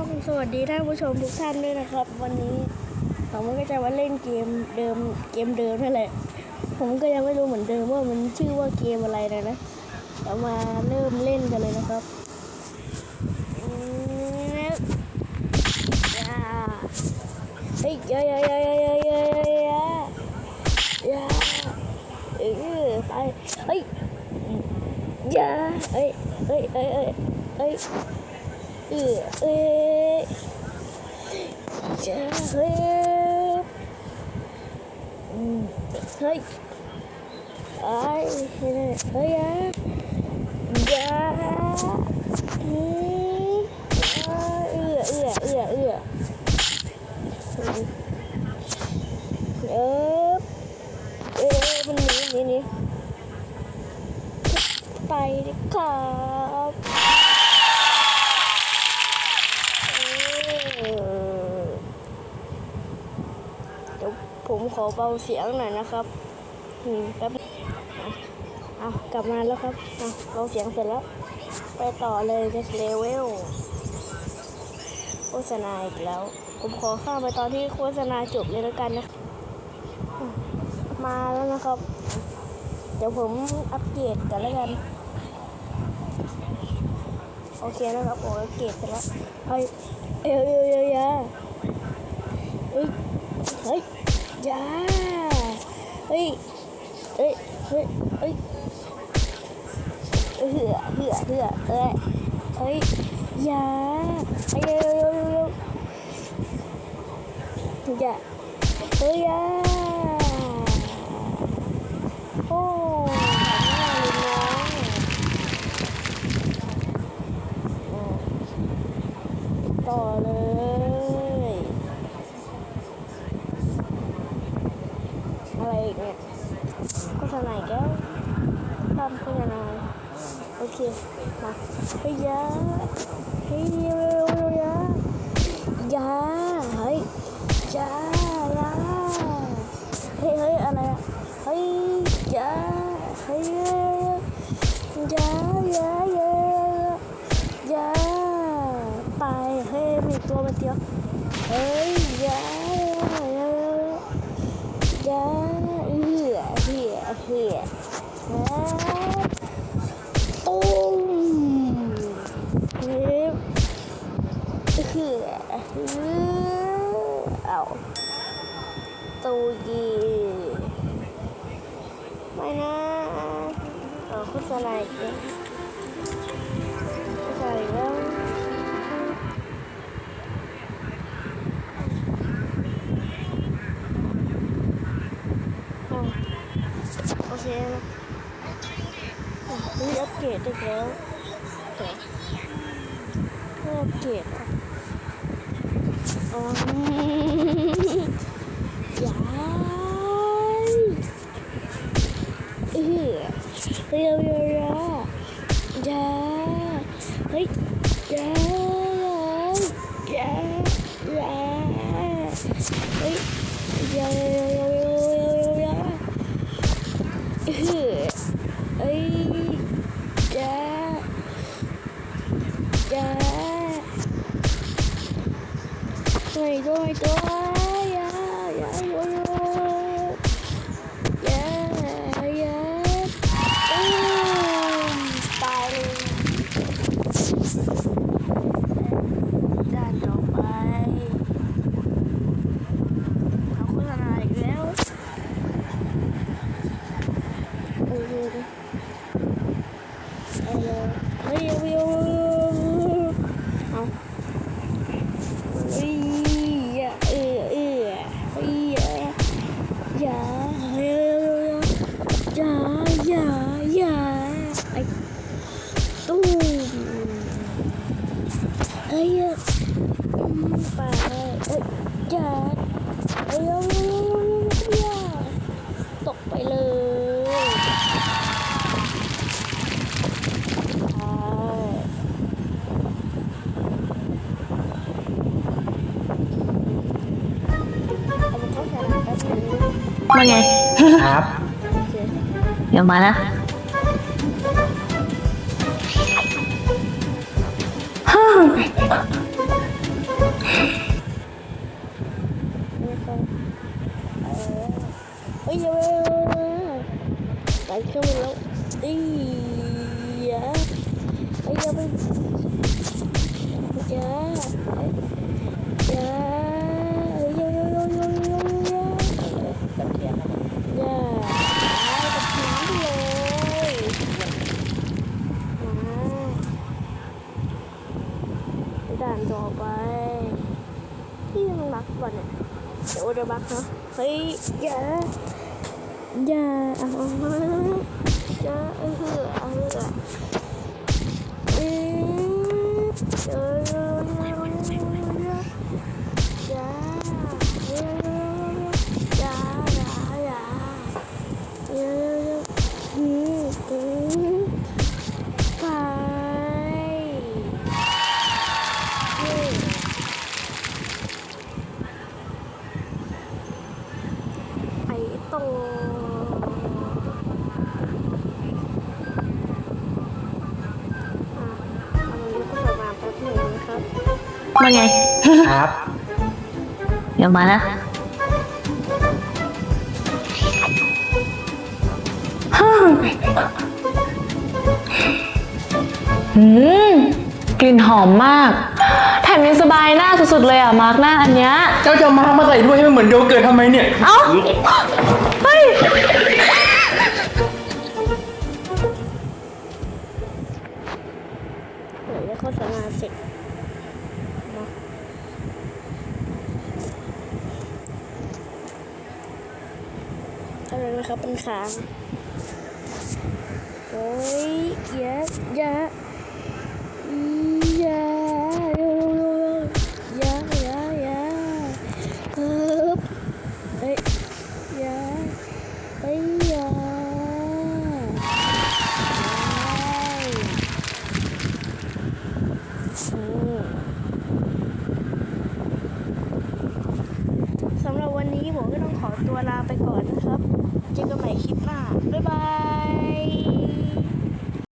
้องสวัสดีท่านผู้ชมทุกท่านด้วยนะครับ วันนี้ผมก็จะมาเล่นเกมเดิมเกมเดิมนั่นแหละ ผมก็ยังไม่รู้เหมือนเดิมว่ามันชื่อว่าเกมอะไรนะนะเดี๋ยวมาเริ่มเล่นกันเลยนะครับอืมอ่าเฮ้ยยอะเยอะเยอะเยอะเยอะเยอะเยอะเยอะเยอะเออไปเฮ้ยย่าเฮ้ยเฮ้ยเฮ้ยเฮ้ย เฮ้ยเออเอ้ยจะเฮ้ยอืมเฮ้ยไอ้เฮ้ยเฮ้ยอะอย่าอืมอ่าเอื้อเอื้อเอื้อเอื้อเออเออมันหนีหนีหนีไปดิครับเออเดี๋ยวผม ขอเบาเสียงหน่อยนะครับอืมแป๊บอะเอากลับมาแล้วครับเอาเบาเสียงเสร็จแล้ว ไปต่อเลย next level โฆษณาอีกแล้ว ผมขอข้ามไปตอนที่โฆษณาจบเลยแล้วกันนะมาแล้วนะครับ เดี๋ยวผมอัปเกรดกันแล้วกัน โอเคนะครับผมอัปเกรดไปแล้วเฮ้ยเอ้ยเอ้ยเอ้ยเฮ้ย จ้าเฮ้ยเฮ้ยเฮ้ยเฮ้ยเหือเหือเหือเอ้ยเฮ้ยอยาเฮ้ยเร็วเร็วเร็วเร็วอย่าเฮ้ยยาโอ้ง่ายเลยน้องอืมต่อเลย อะไรอีกเนี่ย โฆษณาอีกแล้วทำโฆษณาโอเค มาเฮ้ยยาเฮ้ยเร็วเร็วยายาเฮ้ยยายาเฮ้ยเฮ้ยอะไรอะเฮ้ยยาเฮ้ยยายายายาไปเฮ้ยมีตัวมาเดียวเฮ้ยยายายา ขื่อเอาตูยีไม่นะเอาคุณสไลด์คุณสไลด์แล้วโอเคนี่อัปเกรดอีกแล้วแต่อัปเกรด 呀，咿呀，呀呀呀呀呀呀呀，咿。Go away, go away, go. อะไปเอ้ยจัดเอ้ยอย่าตกไปเลยมาไง ครับ เดี๋ยวมานะ Ôi yeah, Tại sao mình lâu Ý da Ôi เดี๋ยวจะบักเนาะเฮ้ยอ มาแป๊บหนึงนะครับว่าไง ครับ เดี๋ยวมานะอืมกลิ่นหอมมาก แถมยังสบายหน้าสุดๆเลยอะ มาร์กหน้าอันเนี้ย เจ้าจะเอามามาใส่ด้วยให้มันเหมือนโยเกิร์ตทำไมเนี่ย เอ้า เฮ้ยเดี๋ยวจะโฆษณาเสร็จเนาะอะไรนะครับเป็นค้างโอ้ยเยอะเยอะ